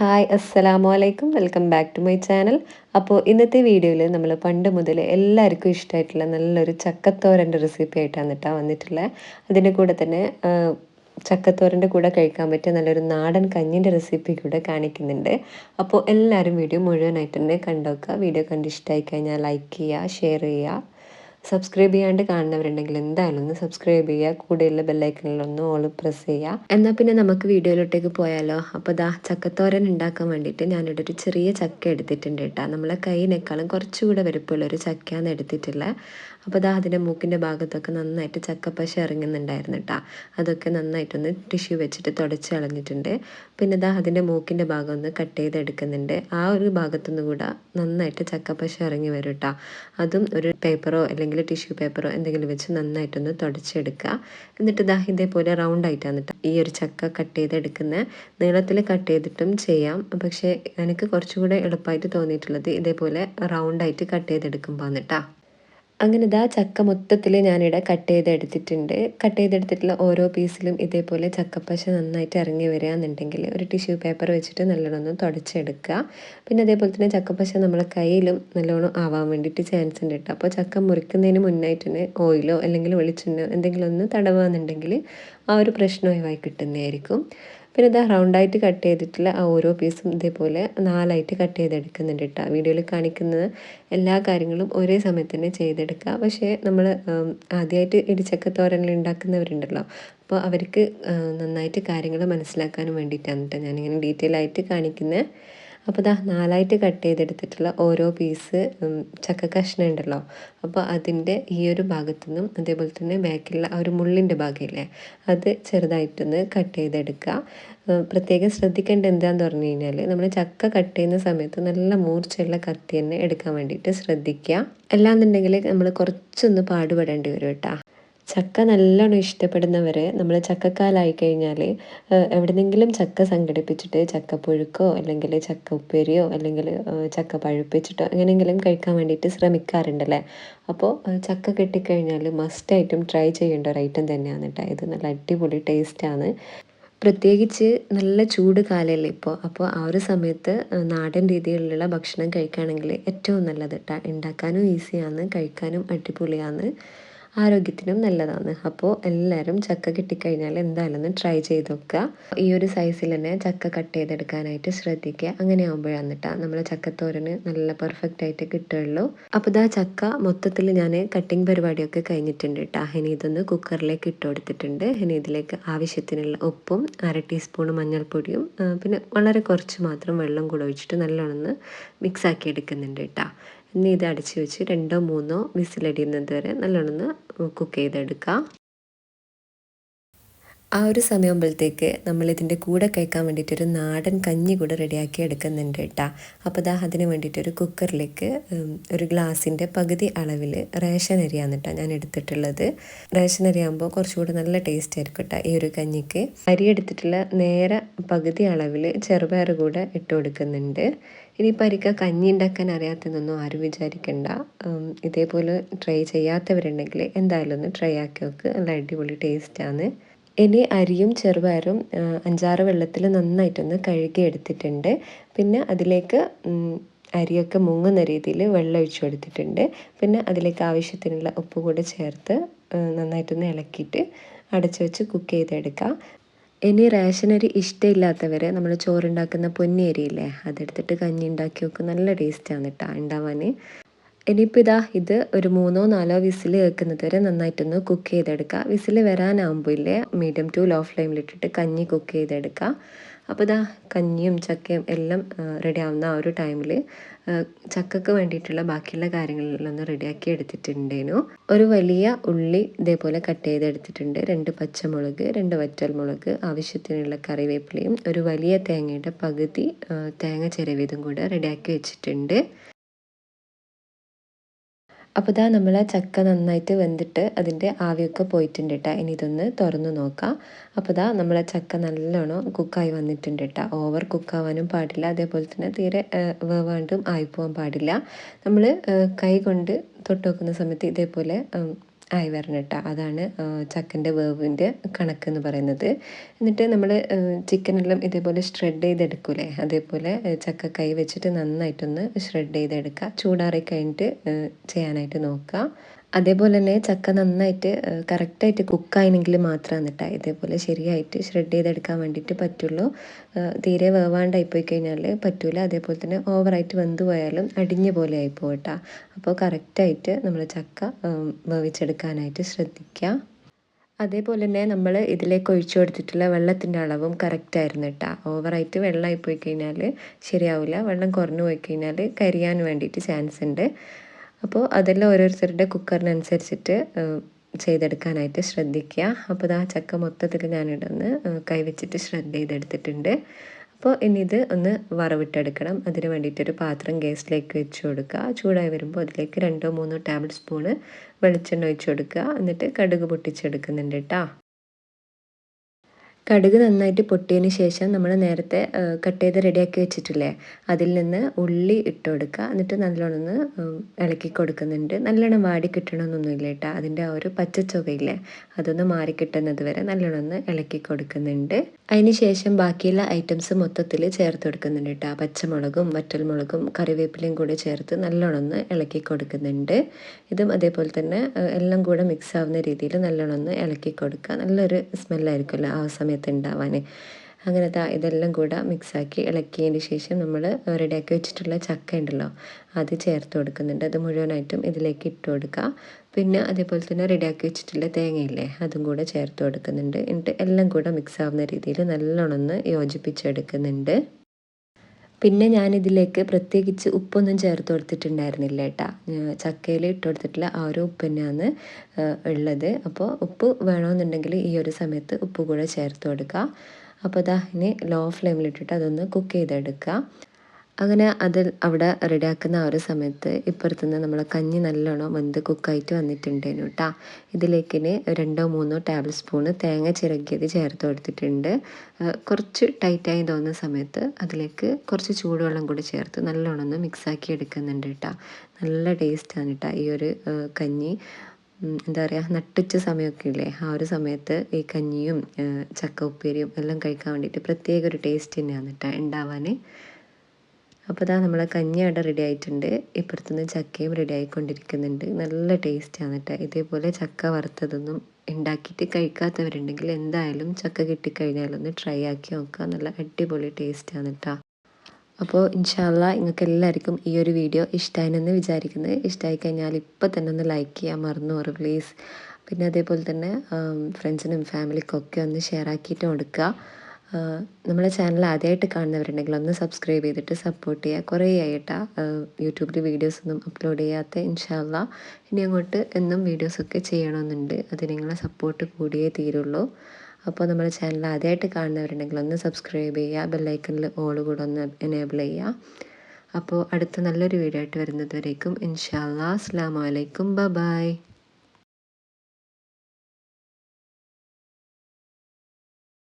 Hi അസ്സലാമു അലൈക്കും welcome back to my channel. അപ്പോൾ ഇന്നത്തെ വീഡിയോയിൽ നമ്മൾ പണ്ട് മുതൽ എല്ലാവർക്കും ഇഷ്ടമായിട്ടുള്ള നല്ലൊരു ചക്കത്തോരന്റെ റെസിപ്പി ആയിട്ടാണ് കേട്ടോ വന്നിട്ടുള്ളത് അതിന്റെ കൂടെ തന്നെ ചക്കത്തോരന്റെ കൂടെ കഴിക്കാൻ പറ്റിയ നല്ലൊരു നാടൻ കഞ്ഞിന്റെ റെസിപ്പി കൂടെ കാണിക്കുന്നുണ്ട്. അപ്പോൾ എല്ലാവരും വീഡിയോ മുഴുവനായിട്ട് തന്നെ കണ്ടോക്കുക വീഡിയോ കണ്ട് ഇഷ്ടമായി കഴിഞ്ഞാൽ ലൈക്ക് ചെയ്യുക ഷെയർ ചെയ്യുക. സബ്സ്ക്രൈബ് ചെയ്യാണ്ട് കാണുന്നവരുണ്ടെങ്കിൽ എന്തായാലും ഒന്ന് സബ്സ്ക്രൈബ് ചെയ്യുക. കൂടെയുള്ള ബെല്ലൈക്കണിലൊന്ന് ഓൾ പ്രസ് ചെയ്യുക. എന്നാൽ പിന്നെ നമുക്ക് വീഡിയോയിലോട്ടേക്ക് പോയാലോ? അപ്പോൾ ദാ ചക്കത്തോരൻ ഉണ്ടാക്കാൻ വേണ്ടിയിട്ട് ഞാനിവിടെ ഒരു ചെറിയ ചക്ക എടുത്തിട്ടുണ്ട് കേട്ടോ. നമ്മളെ കൈയിനേക്കാളും കുറച്ചുകൂടെ വലുപ്പമുള്ള ഒരു ചക്കയാണ് എടുത്തിട്ടുള്ളത്. അപ്പോൾ ദാ അതിന്റെ മൂക്കിന്റെ ഭാഗത്തൊക്കെ നന്നായിട്ട് ചക്കപ്പശ ഇറങ്ങുന്നുണ്ടായിരുന്നു കേട്ടോ അതൊക്കെ നന്നായിട്ടൊന്ന് ടിഷ്യൂ വെച്ചിട്ട് തുടച്ച് കളഞ്ഞിട്ടുണ്ട്. പിന്നെ ദാ അതിന്റെ മൂക്കിന്റെ ഭാഗം ഒന്ന് കട്ട് ചെയ്തെടുക്കുന്നുണ്ട്. ആ ഒരു ഭാഗത്തുനിന്ന് കൂടെ നന്നായിട്ട് ചക്കപ്പശ ഇറങ്ങി വരും കേട്ടോ അതും ഒരു പേപ്പറോ അല്ലെങ്കിൽ ടിഷ്യൂ പേപ്പറോ എന്തെങ്കിലും വെച്ച് നന്നായിട്ടൊന്ന് തുടച്ചെടുക്കുക. എന്നിട്ട് ദാ ഇതേപോലെ റൗണ്ട് ആയിട്ടാണ് കേട്ടോ ഈ ഒരു ചക്ക കട്ട് ചെയ്തെടുക്കുന്ന. നീളത്തിൽ കട്ട് ചെയ്തിട്ടും ചെയ്യാം. പക്ഷേ എനിക്ക് കുറച്ചുകൂടെ എളുപ്പമായിട്ട് തോന്നിയിട്ടുള്ളത് ഇതേപോലെ റൗണ്ടായിട്ട് കട്ട് ചെയ്തെടുക്കുമ്പോൾ കേട്ടോ അങ്ങനെ ഇതാ ചക്ക മൊത്തത്തിൽ ഞാനിവിടെ കട്ട് ചെയ്തെടുത്തിട്ടുണ്ട്. കട്ട് ചെയ്തെടുത്തിട്ടുള്ള ഓരോ പീസിലും ഇതേപോലെ ചക്കപ്പശ നന്നായിട്ട് ഇറങ്ങി വരികയെന്നുണ്ടെങ്കിൽ ഒരു ടിഷ്യൂ പേപ്പർ വെച്ചിട്ട് നല്ലോണം ഒന്ന് തുടച്ചെടുക്കുക. പിന്നെ അതേപോലെ തന്നെ ചക്കപ്പശ നമ്മളെ കയ്യിലും നല്ലോണം ആവാൻ വേണ്ടിയിട്ട് ചാൻസ് ഉണ്ട് കേട്ടോ. അപ്പോൾ ചക്ക മുറിക്കുന്നതിന് മുന്നായിട്ട് തന്നെ ഓയിലോ അല്ലെങ്കിൽ വെളിച്ചെണ്ണയോ എന്തെങ്കിലും ഒന്ന് തടവുകയെന്നുണ്ടെങ്കിൽ ആ ഒരു പ്രശ്നം ഒഴിവായി കിട്ടുന്നതായിരിക്കും. പിന്നെ ഇത് റൗണ്ടായിട്ട് കട്ട് ചെയ്തിട്ടുള്ള ആ ഓരോ പീസും ഇതേപോലെ നാലായിട്ട് കട്ട് ചെയ്തെടുക്കുന്നുണ്ട് കേട്ടോ. വീഡിയോയിൽ കാണിക്കുന്നത് എല്ലാ കാര്യങ്ങളും ഒരേ സമയത്ത് തന്നെ ചെയ്തെടുക്കുക. പക്ഷേ നമ്മൾ ആദ്യമായിട്ട് ഇടിച്ചക്ക തോരനിൽ ഉണ്ടാക്കുന്നവരുണ്ടല്ലോ. അപ്പോൾ അവർക്ക് നന്നായിട്ട് കാര്യങ്ങൾ മനസ്സിലാക്കാനും വേണ്ടിയിട്ടാണ് കേട്ടോ ഞാനിങ്ങനെ ഡീറ്റെയിൽ ആയിട്ട് കാണിക്കുന്നത് അപ്പോൾ ഇതാ നാലായിട്ട് കട്ട് ചെയ്തെടുത്തിട്ടുള്ള ഓരോ പീസ് ചക്ക കഷ്ണം ഉണ്ടല്ലോ. അപ്പോൾ അതിന്റെ ഈ ഒരു ഭാഗത്തു നിന്നും അതേപോലെ തന്നെ ബാക്കിലുള്ള ആ ഒരു മുള്ളിന്റെ ഭാഗമില്ലേ അത് ചെറുതായിട്ടൊന്ന് കട്ട് ചെയ്തെടുക്കുക. പ്രത്യേകം ശ്രദ്ധിക്കേണ്ട എന്താണെന്ന് പറഞ്ഞു കഴിഞ്ഞാൽ നമ്മൾ ചക്ക കട്ട് ചെയ്യുന്ന സമയത്ത് നല്ല മൂർച്ചയുള്ള കത്തി തന്നെ എടുക്കാൻ വേണ്ടിയിട്ട് ശ്രദ്ധിക്കുക. അല്ലാന്നുണ്ടെങ്കിൽ നമ്മൾ കുറച്ചൊന്ന് പാടുപെടേണ്ടി വരും കേട്ടോ. ചക്ക നല്ലോണം ഇഷ്ടപ്പെടുന്നവർ നമ്മൾ ചക്കക്കാലായി കഴിഞ്ഞാൽ എവിടെന്നെങ്കിലും ചക്ക സംഘടിപ്പിച്ചിട്ട് ചക്കപ്പുഴുക്കോ അല്ലെങ്കിൽ ചക്ക ഉപ്പേരിയോ അല്ലെങ്കിൽ ചക്ക പഴുപ്പിച്ചിട്ടോ എങ്ങനെയെങ്കിലും കഴിക്കാൻ വേണ്ടിയിട്ട് ശ്രമിക്കാറുണ്ടല്ലേ? അപ്പോൾ ചക്ക കിട്ടിക്കഴിഞ്ഞാൽ മസ്റ്റായിട്ടും ട്രൈ ചെയ്യേണ്ട ഒരു ഐറ്റം തന്നെയാണ് കേട്ടോ ഇത് നല്ല അടിപൊളി ടേസ്റ്റാണ് പ്രത്യേകിച്ച് നല്ല ചൂട് കാലമല്ലേ ഇപ്പോൾ അപ്പോൾ ആ ഒരു സമയത്ത് നാടൻ രീതിയിലുള്ള ഭക്ഷണം കഴിക്കുകയാണെങ്കിൽ ഏറ്റവും നല്ലത് കേട്ടോ ഉണ്ടാക്കാനും ഈസിയാണ് കഴിക്കാനും അടിപൊളിയാണ്. ആരോഗ്യത്തിനും നല്ലതാണ്. അപ്പോൾ എല്ലാവരും ചക്ക കിട്ടിക്കഴിഞ്ഞാൽ എന്തായാലും ഒന്ന് ട്രൈ ചെയ്ത് നോക്കുക. ഈ ഒരു സൈസിൽ തന്നെ ചക്ക കട്ട് ചെയ്തെടുക്കാനായിട്ട് ശ്രദ്ധിക്കുക. അങ്ങനെ ആകുമ്പോഴാണ് കേട്ടോ നമ്മൾ ചക്കത്തോരന് നല്ല പെർഫെക്റ്റ് ആയിട്ട് കിട്ടുള്ളൂ. അപ്പോൾ ഇതാ ചക്ക മൊത്തത്തിൽ ഞാൻ കട്ടിങ് പരിപാടിയൊക്കെ കഴിഞ്ഞിട്ടുണ്ട് കേട്ടോ ഇനി ഇതൊന്ന് കുക്കറിലേക്ക് ഇട്ട് കൊടുത്തിട്ടുണ്ട്. ഇനി ഇതിലേക്ക് ആവശ്യത്തിനുള്ള ഉപ്പും അര ടീസ്പൂൺ മഞ്ഞൾപ്പൊടിയും പിന്നെ വളരെ കുറച്ച് മാത്രം വെള്ളം കൂടെ ഒഴിച്ചിട്ട് നല്ലോണം മിക്സ് ആക്കി എടുക്കുന്നുണ്ട് കേട്ടോ ഇനി ഇത് അടച്ചു വെച്ച് രണ്ടോ മൂന്നോ വിസിലടിയുന്നത് വരെ നല്ലോണം കുക്ക് ചെയ്തെടുക്കാം. ആ ഒരു സമയമാകുമ്പോഴത്തേക്ക് നമ്മളിതിന്റെ കൂടെ കഴിക്കാൻ വേണ്ടിയിട്ടൊരു നാടൻ കഞ്ഞി കൂടെ റെഡിയാക്കി എടുക്കുന്നുണ്ട് കേട്ടോ. അപ്പോൾ ദാ അതിന് വേണ്ടിയിട്ടൊരു കുക്കറിലേക്ക് ഒരു ഗ്ലാസിന്റെ പകുതി അളവിൽ റേഷൻ അരിയാണ് കേട്ടോ ഞാൻ എടുത്തിട്ടുള്ളത്. റേഷൻ അരിയാകുമ്പോൾ കുറച്ചുകൂടെ നല്ല ടേസ്റ്റ് ആയിരിക്കും കേട്ടോ ഈ ഒരു കഞ്ഞിക്ക്. അരി എടുത്തിട്ടുള്ള നേരെ പകുതി അളവിൽ ചെറുപയർ കൂടെ ഇട്ട് കൊടുക്കുന്നുണ്ട്. ഇനി പരിക്ക കഞ്ഞി ഉണ്ടാക്കാൻ അറിയാത്തതൊന്നും ആരും വിചാരിക്കണ്ട. ഇതേപോലെ ട്രൈ ചെയ്യാത്തവരുണ്ടെങ്കിൽ എന്തായാലും ഒന്ന് ട്രൈ ആക്കി നോക്ക്. നല്ല അടിപൊളി ടേസ്റ്റാണ് ഇനി അരിയും ചെറുപയറും അഞ്ചാറ് വെള്ളത്തിൽ നന്നായിട്ടൊന്ന് കഴുകി എടുത്തിട്ടുണ്ട് പിന്നെ അതിലേക്ക് അരിയൊക്കെ മുങ്ങുന്ന രീതിയിൽ വെള്ളം ഒഴിച്ചു കൊടുത്തിട്ടുണ്ട്. പിന്നെ അതിലേക്ക് ആവശ്യത്തിനുള്ള ഉപ്പ് കൂടെ ചേർത്ത് നന്നായിട്ടൊന്ന് ഇളക്കിയിട്ട് അടച്ചു വെച്ച് കുക്ക് ചെയ്തെടുക്കാം. ഇനി റേഷൻ അരി ഇഷ്ടമില്ലാത്തവർ നമ്മൾ ചോറുണ്ടാക്കുന്ന പൊന്നിയരിയില്ലേ അതെടുത്തിട്ട് കഞ്ഞി ഉണ്ടാക്കി വെക്കും. നല്ല ടേസ്റ്റാണ് കേട്ടോ ഉണ്ടാവാൻ. ഇനിയിപ്പോൾ ഇതാ ഇത് ഒരു മൂന്നോ നാലോ വിസിൽ കേൾക്കുന്നത് വരെ നന്നായിട്ടൊന്ന് കുക്ക് ചെയ്തെടുക്കുക വിസിൽ വരാനാകുമ്പോൾ ഇല്ലേ? മീഡിയം ടു ലോ ഫ്ലെയിമിലിട്ടിട്ട് കഞ്ഞി കുക്ക് ചെയ്തെടുക്കുക അപ്പോൾ ഇതാ കഞ്ഞിയും ചക്കയും എല്ലാം റെഡി ആവുന്ന ആ ഒരു ടൈമിൽ ചക്കക്ക് വേണ്ടിയിട്ടുള്ള ബാക്കിയുള്ള കാര്യങ്ങളെല്ലാം റെഡിയാക്കി എടുത്തിട്ടുണ്ടേനു. ഒരു വലിയ ഉള്ളി ഇതേപോലെ കട്ട് ചെയ്തെടുത്തിട്ടുണ്ട്. രണ്ട് പച്ചമുളക് രണ്ട് വറ്റൽമുളക് ആവശ്യത്തിനുള്ള കറിവേപ്പിലയും ഒരു വലിയ തേങ്ങയുടെ പകുതി തേങ്ങ ചിരവിയതും കൂടെ റെഡിയാക്കി വെച്ചിട്ടുണ്ട്. അപ്പോൾ ഇതാ നമ്മൾ ചക്ക നന്നായിട്ട് വെന്തിട്ട് അതിന്റെ ആവിയൊക്കെ പോയിട്ടുണ്ട് കേട്ടോ ഇനി ഇതൊന്ന് തുറന്ന് നോക്കാം. അപ്പോൾ ഇതാ നമ്മളെ ചക്ക നല്ലോണം കുക്കായി വന്നിട്ടുണ്ട് കേട്ടോ ഓവർ കുക്കാവാനും പാടില്ല. അതേപോലെ തന്നെ തീരെ വേവാണ്ടും ആയിപ്പോവാൻ പാടില്ല. നമ്മൾ കൈ കൊണ്ട് തൊട്ട് നോക്കുന്ന സമയത്ത് ഇതേപോലെ ആയി വരണം കേട്ടോ അതാണ് ചക്കന്റെ വേവിന്റെ കണക്ക് എന്ന് പറയുന്നത്. എന്നിട്ട് നമ്മൾ ചിക്കനെല്ലാം ഇതേപോലെ ഷ്രെഡ് ചെയ്തെടുക്കൂലേ? അതേപോലെ ചക്ക കൈ വെച്ചിട്ട് നന്നായിട്ടൊന്ന് ഷ്രെഡ് ചെയ്തെടുക്കുക ചൂടാറി കഴിഞ്ഞിട്ട് ചെയ്യാനായിട്ട് നോക്കുക അതേപോലെ തന്നെ ചക്ക നന്നായിട്ട് കറക്റ്റായിട്ട് കുക്കായിനെങ്കിൽ മാത്രമാണ് കേട്ടോ ഇതേപോലെ ശരിയായിട്ട് ഷ്രെഡ് ചെയ്തെടുക്കാൻ വേണ്ടിയിട്ട് പറ്റുള്ളൂ. തീരെ വേവാണ്ടായി പോയി കഴിഞ്ഞാൽ പറ്റൂല. അതേപോലെ തന്നെ ഓവറായിട്ട് വെന്ത് പോയാലും അടിഞ്ഞ പോലെ ആയി കേട്ടോ അപ്പോൾ കറക്റ്റായിട്ട് നമ്മൾ ചക്ക വേവിച്ചെടുക്കാനായിട്ട് ശ്രദ്ധിക്കുക അതേപോലെ തന്നെ നമ്മൾ ഇതിലേക്ക് ഒഴിച്ചു കൊടുത്തിട്ടുള്ള വെള്ളത്തിന്റെ അളവും കറക്റ്റായിരുന്നു കേട്ടോ ഓവറായിട്ട് വെള്ളമായി പോയി കഴിഞ്ഞാൽ ശരിയാവില്ല വെള്ളം കുറഞ്ഞു പോയി കഴിഞ്ഞാൽ കരിയാൻ വേണ്ടിയിട്ട് ചാൻസ് ഉണ്ട്. അപ്പോൾ അതെല്ലാം ഓരോരുത്തരുടെ കുക്കറിനനുസരിച്ചിട്ട് ചെയ്തെടുക്കാനായിട്ട് ശ്രദ്ധിക്കുക. അപ്പോൾ ആ ചക്ക മൊത്തത്തിൽ ഞാനിടന്ന് കൈവച്ചിട്ട് ശ്രദ്ധ ചെയ്തെടുത്തിട്ടുണ്ട്. അപ്പോൾ ഇനി ഇത് ഒന്ന് വറവിട്ടെടുക്കണം. അതിന് വേണ്ടിയിട്ടൊരു പാത്രം ഗ്യാസിലേക്ക് വെച്ച് കൊടുക്കുക. ചൂടായി വരുമ്പോൾ അതിലേക്ക് രണ്ടോ മൂന്നോ ടേബിൾ സ്പൂണ് വെളിച്ചെണ്ണ ഒഴിച്ച് കൊടുക്കുക. എന്നിട്ട് കടുക് പൊട്ടിച്ചെടുക്കുന്നുണ്ട് കേട്ടോ. കടുക് നന്നായിട്ട് പൊട്ടിയതിന് ശേഷം നമ്മൾ നേരത്തെ കട്ട് ചെയ്ത് റെഡിയാക്കി വെച്ചിട്ടില്ലേ അതിൽ നിന്ന് ഉള്ളി ഇട്ട് കൊടുക്കുക. എന്നിട്ട് നല്ലോണം ഒന്ന് ഇളക്കി കൊടുക്കുന്നുണ്ട്. നല്ലോണം വാടി കിട്ടണമെന്നൊന്നുമില്ല കേട്ടോ. അതിന്റെ ആ ഒരു പച്ച ചുവയില്ലേ അതൊന്ന് മാറി കിട്ടുന്നത് വരെ നല്ലോണം ഒന്ന് ഇളക്കി കൊടുക്കുന്നുണ്ട്. അതിന് ശേഷം ബാക്കിയുള്ള ഐറ്റംസ് മൊത്തത്തിൽ ചേർത്ത് കൊടുക്കുന്നുണ്ട് കേട്ടോ. പച്ചമുളകും വറ്റൽമുളകും കറിവേപ്പിലയും കൂടെ ചേർത്ത് നല്ലോണം ഒന്ന് ഇളക്കി കൊടുക്കുന്നുണ്ട്. ഇതും അതേപോലെ തന്നെ എല്ലാം കൂടെ മിക്സ് ആവുന്ന രീതിയിൽ നല്ലോണം ഒന്ന് ഇളക്കി കൊടുക്കുക. നല്ലൊരു സ്മെല്ലായിരിക്കുമല്ലോ ആ സമയത്ത്. സമയത്ത് ഉണ്ടാവാൻ അങ്ങനെ ഇതെല്ലാം കൂടെ മിക്സാക്കി ഇളക്കിയതിന് ശേഷം നമ്മൾ റെഡിയാക്കി വെച്ചിട്ടുള്ള ചക്ക ഉണ്ടല്ലോ അത് ചേർത്ത് കൊടുക്കുന്നുണ്ട്. അത് മുഴുവനായിട്ടും ഇതിലേക്ക് ഇട്ട് കൊടുക്കുക പിന്നെ അതേപോലെ തന്നെ റെഡിയാക്കി വെച്ചിട്ടുള്ള തേങ്ങയില്ലേ അതും കൂടെ ചേർത്ത് കൊടുക്കുന്നുണ്ട്. എന്നിട്ട് എല്ലാം കൂടെ മിക്സ് ആവുന്ന രീതിയിൽ നല്ലോണം ഒന്ന് യോജിപ്പിച്ചെടുക്കുന്നുണ്ട്. പിന്നെ ഞാനിതിലേക്ക് പ്രത്യേകിച്ച് ഉപ്പൊന്നും ചേർത്ത് കൊടുത്തിട്ടുണ്ടായിരുന്നില്ല കേട്ടാ ചക്കയിൽ ഇട്ട് കൊടുത്തിട്ടുള്ള ആ ഒരു ഉപ്പ് തന്നെയാണ് ഉള്ളത്. അപ്പോൾ ഉപ്പ് വേണമെന്നുണ്ടെങ്കിൽ ഈ ഒരു സമയത്ത് ഉപ്പ് കൂടെ ചേർത്ത് കൊടുക്കുക അപ്പോൾ അതാ ഇനി ലോ ഫ്ലെയിമിലിട്ടിട്ട് അതൊന്ന് കുക്ക് ചെയ്തെടുക്കുക അങ്ങനെ അത് അവിടെ റെഡിയാക്കുന്ന ആ ഒരു സമയത്ത് ഇപ്പുറത്തുനിന്ന് നമ്മൾ കഞ്ഞി നല്ലോണം വെന്ത് കുക്കായിട്ട് വന്നിട്ടുണ്ടേനു കേട്ടോ ഇതിലേക്ക് രണ്ടോ മൂന്നോ ടേബിൾ സ്പൂണ് തേങ്ങ ചിരകിയത് ചേർത്ത് കൊടുത്തിട്ടുണ്ട്. കുറച്ച് ടൈറ്റായി തോന്നുന്ന സമയത്ത് അതിലേക്ക് കുറച്ച് ചൂടുവെള്ളം കൂടി ചേർത്ത് നല്ലോണം ഒന്ന് മിക്സാക്കി എടുക്കുന്നുണ്ട് കേട്ടോ നല്ല ടേസ്റ്റാണ് കേട്ടോ ഈ ഒരു കഞ്ഞി. എന്താ പറയുക നട്ടിച്ച സമയമൊക്കെ ഇല്ലേ? ആ ഒരു സമയത്ത് ഈ കഞ്ഞിയും ചക്ക ഉപ്പേരിയും എല്ലാം കഴിക്കാൻ വേണ്ടിയിട്ട് പ്രത്യേക ഒരു ടേസ്റ്റ് തന്നെയാണ് കേട്ടോ ഉണ്ടാവാൻ. അപ്പോൾ ഇതാ നമ്മളെ കഞ്ഞി അവിടെ റെഡി ആയിട്ടുണ്ട്. ഇപ്പുറത്തുനിന്ന് ചക്കയും റെഡി ആയിക്കൊണ്ടിരിക്കുന്നുണ്ട്. നല്ല ടേസ്റ്റാണ് കേട്ടോ ഇതേപോലെ ചക്ക വറുത്തതൊന്നും ഉണ്ടാക്കിയിട്ട് കഴിക്കാത്തവരുണ്ടെങ്കിൽ എന്തായാലും ചക്ക കിട്ടിക്കഴിഞ്ഞാലൊന്ന് ട്രൈ ആക്കി നോക്കുക നല്ല അടിപൊളി ടേസ്റ്റാണ് കേട്ടോ അപ്പോൾ ഇൻഷാല്ല നിങ്ങൾക്ക് എല്ലാവർക്കും ഈ ഒരു വീഡിയോ ഇഷ്ടമായെന്ന് വിചാരിക്കുന്നത് ഇഷ്ടമായി കഴിഞ്ഞാൽ ഇപ്പോൾ തന്നെ ഒന്ന് ലൈക്ക് ചെയ്യാൻ മറന്നു പ്ലീസ് പിന്നെ അതേപോലെ തന്നെ ഫ്രണ്ട്സിനും ഫാമിലിക്കും ഒക്കെ ഒന്ന് ഷെയർ ആക്കിയിട്ട് കൊടുക്കുക നമ്മളെ ചാനൽ ആദ്യമായിട്ട് കാണുന്നവരുണ്ടെങ്കിൽ ഒന്ന് സബ്സ്ക്രൈബ് ചെയ്തിട്ട് സപ്പോർട്ട് ചെയ്യുക. കുറേ ആയിട്ടാ യൂട്യൂബിൽ വീഡിയോസൊന്നും അപ്ലോഡ് ചെയ്യാത്ത ഇൻഷാല്ല ഇനി അങ്ങോട്ട് എന്നും വീഡിയോസൊക്കെ ചെയ്യണമെന്നുണ്ട്. അത് നിങ്ങളെ സപ്പോർട്ട് കൂടിയേ തീരുള്ളൂ. അപ്പോൾ നമ്മുടെ ചാനൽ ആദ്യമായിട്ട് കാണുന്നവരുണ്ടെങ്കിൽ ഒന്ന് സബ്സ്ക്രൈബ് ചെയ്യുക. ബെല്ലൈക്കണിൽ ഓൾ കൂടെ ഒന്ന് എനേബിൾ ചെയ്യുക. അപ്പോൾ അടുത്ത നല്ലൊരു വീഡിയോ ആയിട്ട് വരുന്നതുവരേക്കും വരേക്കും. ഇൻഷാല്ലാ അസ്സാം വലൈക്കും ബ